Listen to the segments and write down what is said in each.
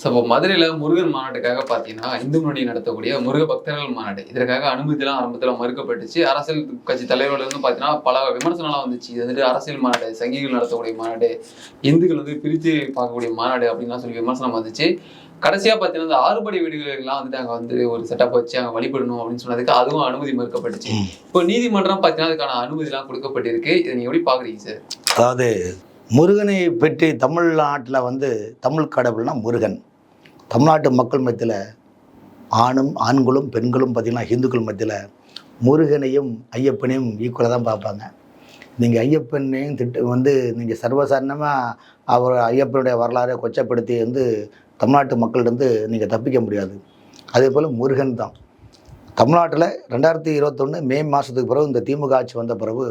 So இப்போ மதுரையில் முருகன் மாநாட்டுக்காக பார்த்தீங்கன்னா இந்து முன்னணி நடத்தக்கூடிய முருக பக்தர்கள் மாநாடு. இதற்காக அனுமதிலாம் ஆரம்பத்தில் மறுக்கப்பட்டுச்சு. அரசியல் கட்சி தலைவர்கள் வந்து பார்த்தீங்கன்னா பல விமர்சனம்லாம் வந்துச்சு. இது வந்துட்டு அரசியல் மாநாடு சங்கிகள் நடத்தக்கூடிய மாநாடு இந்துக்கள் வந்து பிரித்து பார்க்கக்கூடிய மாநாடு அப்படின்லாம் சொல்லி விமர்சனம் வந்துச்சு. கடைசியா பார்த்தீங்கன்னா இந்த ஆறுபடை வீடுகளுக்கெல்லாம் வந்துட்டு அங்கே வந்து ஒரு செட்டப் வச்சு அங்கே வழிபடணும் அப்படின்னு சொன்னதுக்கு அதுவும் அனுமதி மறுக்கப்பட்டுச்சு. இப்போ நீதிமன்றம் பார்த்தீங்கன்னா அதுக்கான அனுமதிலாம் கொடுக்கப்பட்டிருக்கு. இதை நீங்க எப்படி பாக்குறீங்க சார் அதாவது முருகனை பற்றி தமிழ்நாட்டில் வந்து தமிழ் கடவுள்னா முருகன். தமிழ்நாட்டு மக்கள் மத்தியில் ஆணும் ஆண்களும் பெண்களும் பார்த்திங்கன்னா இந்துக்கள் மத்தியில் முருகனையும் ஐயப்பனையும் ஈக்குவலாக தான் பார்ப்பாங்க. நீங்கள் ஐயப்பனையும் திட்டு வந்து நீங்கள் சர்வசாரணமாக அவர் ஐயப்பனுடைய வரலாறை கொச்சப்படுத்தி வந்து தமிழ்நாட்டு மக்களிடம் நீங்கள் தப்பிக்க முடியாது. அதே போல் முருகன் தான். தமிழ்நாட்டில் ரெண்டாயிரத்தி இருபத்தொன்று மே மாதத்துக்கு பிறகு இந்த திமுக ஆட்சி வந்த பிறகு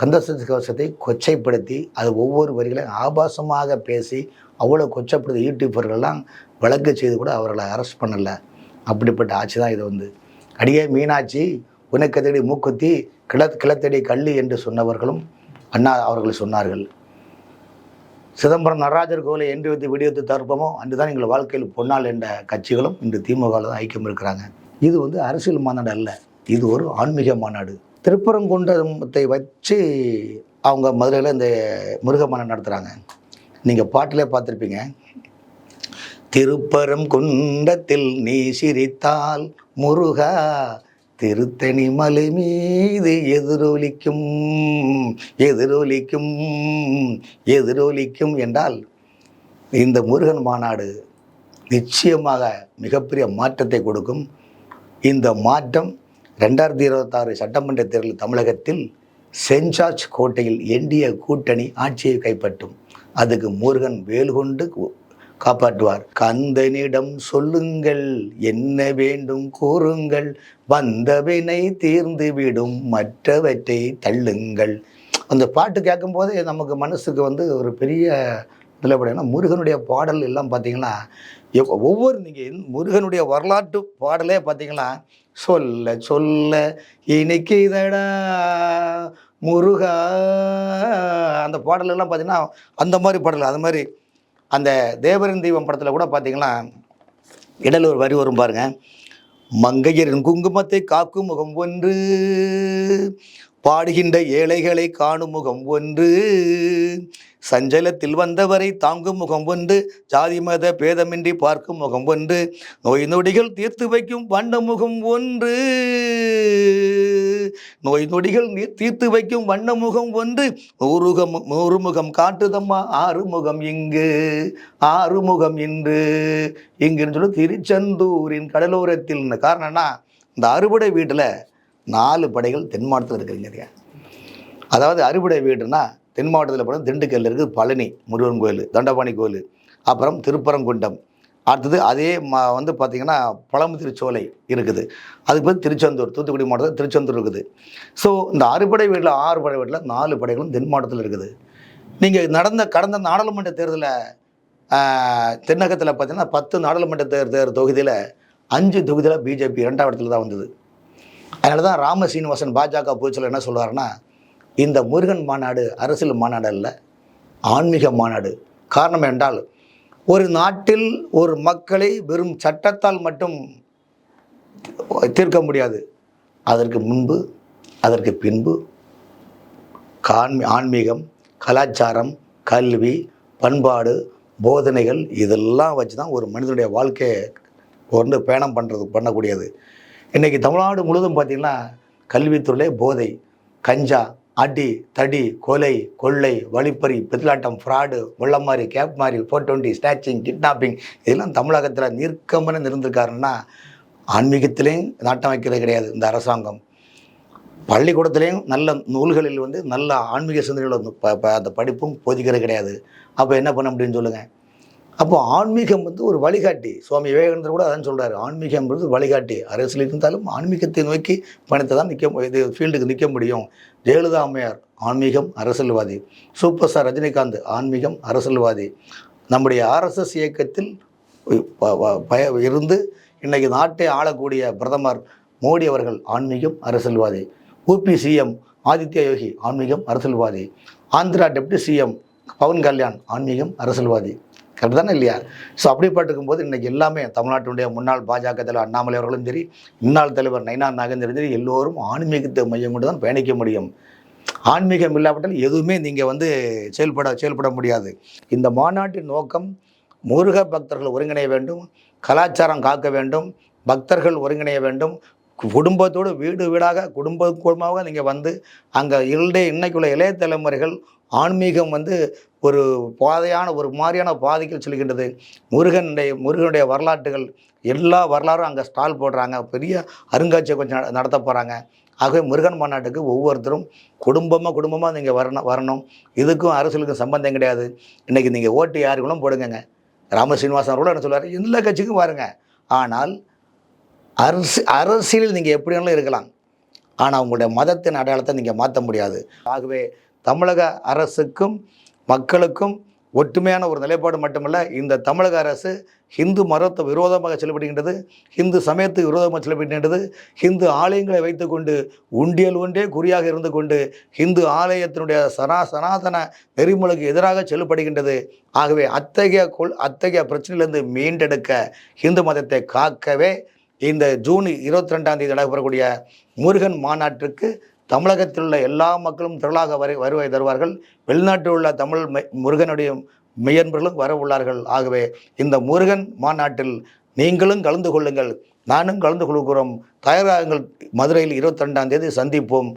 கந்தசஷ்டி கவசத்தை கொச்சைப்படுத்தி அது ஒவ்வொரு வரிகளையும் ஆபாசமாக பேசி அவ்வளோ கொச்சப்படுத்தி யூடியூபர்கள்லாம் வழக்கு செய்து கூட அவர்களை அரெஸ்ட் பண்ணலை. அப்படிப்பட்ட ஆட்சி தான் இது வந்து. அடியே மீனாட்சி உனக்கத்தடி மூக்குத்தி கிள கிளத்தடி கள்ளி என்று சொன்னவர்களும் அண்ணா அவர்கள் சொன்னார்கள். சிதம்பரம் நடராஜர் கோவிலை என்று வைத்து வெடிவெத்து தர்ப்பமோ அன்று தான் எங்கள் வாழ்க்கையில் பொன்னால் என்ற கட்சிகளும் இன்று திமுகவில் தான் ஐக்கியம் இருக்கிறாங்க இது வந்து அரசியல் மாநாடு அல்ல. இது ஒரு ஆன்மீக மாநாடு. திருப்பரங்குன்றத்தை வச்சு அவங்க மதுரையில் இந்த முருக நடத்துகிறாங்க நீங்கள் பாட்டிலே பார்த்துருப்பீங்க. திருப்பரம் குன்றத்தில் நீ சிரித்தால் முருகா திருத்தணி மலை மீது எதிரொலிக்கும் எதிரொலிக்கும் எதிரொலிக்கும் என்றால் இந்த முருகன் மாநாடு நிச்சயமாக மிகப்பெரிய மாற்றத்தை கொடுக்கும். இந்த மாற்றம் ரெண்டாயிரத்தி இருபத்தாறு சட்டமன்ற தேர்தல் தமிழகத்தில் சென்ட் ஜார்ஜ் கோட்டையில் என்டிய கூட்டணி ஆட்சியை கைப்பற்றும். அதுக்கு முருகன் வேல் கொண்டு காப்பாற்றுவார். கந்தனிடம் சொல்லுங்கள் என்ன வேண்டும் கூறுங்கள் வந்தவினை தீர்ந்து விடும் மற்றவற்றை தள்ளுங்கள். அந்த பாட்டு கேட்கும்போது நமக்கு மனசுக்கு வந்து ஒரு பெரிய இதில் ஏன்னா முருகனுடைய பாடல் எல்லாம் பார்த்தீங்கன்னா ஒவ்வொரு நீங்கள் முருகனுடைய வரலாற்று பாடலே பார்த்தீங்கன்னா சொல்ல சொல்ல இன்னைக்கு இதடா முருகா அந்த பாடலெல்லாம் பார்த்தீங்கன்னா அந்த மாதிரி பாடல் அது மாதிரி அந்த தேவரின் தெய்வம் படத்தில் கூட பார்த்தீங்கன்னா இடையில ஒரு வரி வரும் பாருங்கள் மங்கையரின் குங்குமத்தை காக்கும் முகம் ஒன்று பாடுகின்ற ஏழைகளை காணும் முகம் ஒன்று. சஞ்சலத்தில் வந்தவரை தாங்கும் முகம் ஒன்று. ஜாதி மத பேதமின்றி பார்க்கும் முகம் ஒன்று. நோய் நொடிகள் தீர்த்து வைக்கும் வண்ண முகம் ஒன்று. நோய் நொடிகள் தீர்த்து வைக்கும் வண்ண முகம் ஒன்று. நூறுகம் நூறு முகம் காட்டுதம்மா ஆறு முகம் இங்கு. ஆறு முகம் இன்று. இங்குன்னு சொல்லி திருச்செந்தூரின் கடலோரத்தில் இந்த காரணம்னா இந்த அறுபடை வீட்டில் நாலு படைகள் தென் மாவட்டத்தில் இருக்கிறீங்க அதாவது அறுபடை வீடுனா தென் மாவட்டத்தில் போனால் திண்டுக்கல்லில் இருக்குது பழனி முருகன் கோயில் தண்டபாணி கோயில் அப்புறம் திருப்பரங்குண்டம். அடுத்தது அதே ம வந்து பார்த்திங்கன்னா சோலை இருக்குது. அதுக்கு பிறகு திருச்செந்தூர் தூத்துக்குடி மாவட்டத்தில் திருச்செந்தூர் இருக்குது. ஸோ இந்த அறுபடை வீட்டில் ஆறு படை வீட்டில் நாலு படைகளும் தென் மாவட்டத்தில் இருக்குது. நீங்கள் நடந்த கடந்த நாடாளுமன்ற தேர்தலில் தென்னகத்தில் பார்த்தீங்கன்னா பத்து நாடாளுமன்ற தேர் தேர் தொகுதியில் அஞ்சு தொகுதியில் பிஜேபி இரண்டாம் இடத்துல தான் வந்தது. அதனால தான் ராம சீனிவாசன் பாஜக பொதுச்செயலர் என்ன சொல்வாருன்னா இந்த முருகன் மாநாடு அரசியல் மாநாடு அல்ல ஆன்மீக மாநாடு. காரணம் என்றால் ஒரு நாட்டில் ஒரு மக்களை வெறும் சட்டத்தால் மட்டும் தீர்க்க முடியாது. அதற்கு முன்பு அதற்கு பின்பு கான்மீ ஆன்மீகம் கலாச்சாரம் கல்வி பண்பாடு போதனைகள் இதெல்லாம் வச்சு தான் ஒரு மனிதனுடைய வாழ்க்கையை கொண்டு பயணம் பண்ணுறது பண்ணக்கூடியது. இன்றைக்கி தமிழ்நாடு முழுவதும் பார்த்திங்கன்னா கல்வித்துறையிலே போதை கஞ்சா அடி தடி கொலை கொள்ளை வழிப்பறி பித்தலாட்டம் ஃப்ராடு முள்ளமாரி கேப் மாரி ஃபோர் டுவெண்ட்டி ஸ்டாச்சிங் கிட்னாப்பிங் இதெல்லாம் தமிழகத்தில் நீர்க்கமன இருந்திருக்காருன்னா ஆன்மீகத்திலையும் நாட்டம் வைக்கிறது கிடையாது இந்த அரசாங்கம். பள்ளிக்கூடத்துலேயும் நல்ல நூல்களில் வந்து நல்ல ஆன்மீக சிந்தனைகள் அந்த படிப்பும் போதிக்கிறது கிடையாது. அப்போ என்ன பண்ண முடியும்னு சொல்லுங்கள் அப்போ ஆன்மீகம் வந்து ஒரு வழிகாட்டி. சுவாமி விவேகானந்தர் கூட அதான் சொல்கிறார் ஆன்மீகம்ன்றது வழிகாட்டி. அரசியல் இருந்தாலும் ஆன்மீகத்தை நோக்கி பணத்தை தான் நிற்க இது ஃபீல்டுக்கு நிற்க முடியும். ஜெயலலிதா அம்மையார் ஆன்மீகம் அரசியல்வாதி. சூப்பர் ஸ்டார் ரஜினிகாந்த் ஆன்மீகம் அரசியல்வாதி. நம்முடைய ஆர்எஸ்எஸ் இயக்கத்தில் பய இருந்து இன்றைக்கு நாட்டை ஆளக்கூடிய பிரதமர் மோடி அவர்கள் ஆன்மீகம் அரசியல்வாதி. ஊபி சிஎம் ஆதித்ய யோகி ஆன்மீகம் அரசியல்வாதி. ஆந்திரா டெப்டி சிஎம் பவன் கல்யாண் ஆன்மீகம் அரசியல்வாதி. கரெக்ட் தானே இல்லையா? ஸோ அப்படிப்பட்டிருக்கும் போது இன்றைக்கி எல்லாமே தமிழ்நாட்டினுடைய முன்னாள் பாஜக தலைவர் அண்ணாமலை அவர்களும் சரி முன்னாள் தலைவர் நைனா நாகேந்திரன் சரி எல்லோரும் ஆன்மீகத்தை மையம் கொண்டு தான் பயணிக்க முடியும். ஆன்மீகம் இல்லாவிட்டால் எதுவுமே நீங்கள் வந்து செயல்பட செயல்பட முடியாது. இந்த மாநாட்டின் நோக்கம் முருக பக்தர்கள் ஒருங்கிணைய வேண்டும் கலாச்சாரம் காக்க வேண்டும் பக்தர்கள் ஒருங்கிணைய வேண்டும். குடும்பத்தோடு வீடு வீடாக குடும்ப குடும்பமாக நீங்கள் வந்து அங்கே இல்லே இன்னைக்குள்ள இளைய தலைமுறைகள் ஆன்மீகம் வந்து ஒரு பாதையான ஒரு மாதிரியான பாதைகள் செல்கின்றது. முருகனுடைய முருகனுடைய வரலாற்றுகள் எல்லா வரலாறும் அங்கே ஸ்டால் போடுறாங்க. பெரிய அருங்காட்சியகம் கொஞ்சம் நட- நடத்த போகிறாங்க ஆகவே முருகன் மாநாட்டுக்கு ஒவ்வொருத்தரும் குடும்பமாக குடும்பமாக நீங்கள் வரணும் வரணும். இதுக்கும் அரசியலுக்கும் சம்பந்தம் கிடையாது. இன்றைக்கி நீங்கள் ஓட்டு யாருக்குள்ளும் போடுங்கங்க. ராம ஸ்ரீனிவாசன் கூட என்ன சொல்லுவார் எல்லா கட்சிக்கும் பாருங்க ஆனால் அரசு அரசியலில் நீங்கள் எப்படி வேணாலும் இருக்கலாம். ஆனால் உங்களுடைய மதத்தின் அடையாளத்தை நீங்கள் மாற்ற முடியாது. ஆகவே தமிழக அரசுக்கும் மக்களுக்கும் ஒற்றுமையான ஒரு நிலைப்பாடு மட்டுமல்ல இந்த தமிழக அரசு ஹிந்து மதத்தை விரோதமாக செயல்படுகின்றது ஹிந்து சமயத்துக்கு விரோதமாக செயல்படுகின்றது ஹிந்து ஆலயங்களை வைத்துக்கொண்டு உண்டியல் ஒன்றே குறியாக இருந்து கொண்டு ஹிந்து ஆலயத்தினுடைய சனா சனாதன நெறிமுறைக்கு எதிராக செயல்படுகின்றது. ஆகவே அத்தகைய கொள் அத்தகைய பிரச்சனையிலிருந்து மீண்டெடுக்க ஹிந்து மதத்தை காக்கவே இந்த ஜூன் இருபத்தி ரெண்டாம் தேதி நடைபெறக்கூடிய முருகன் மாநாட்டிற்கு தமிழகத்தில் உள்ள எல்லா மக்களும் திரளாக வரை வருவாய் தருவார்கள். வெளிநாட்டில் உள்ள தமிழ் முருகனுடைய மெய்யன்பர்களும் வர உள்ளார்கள். ஆகவே இந்த முருகன் மாநாட்டில் நீங்களும் கலந்து கொள்ளுங்கள். நானும் கலந்து கொள்கிறோம். தயாராகுங்கள் மதுரையில் இருபத்தி ரெண்டாம் தேதி சந்திப்போம்.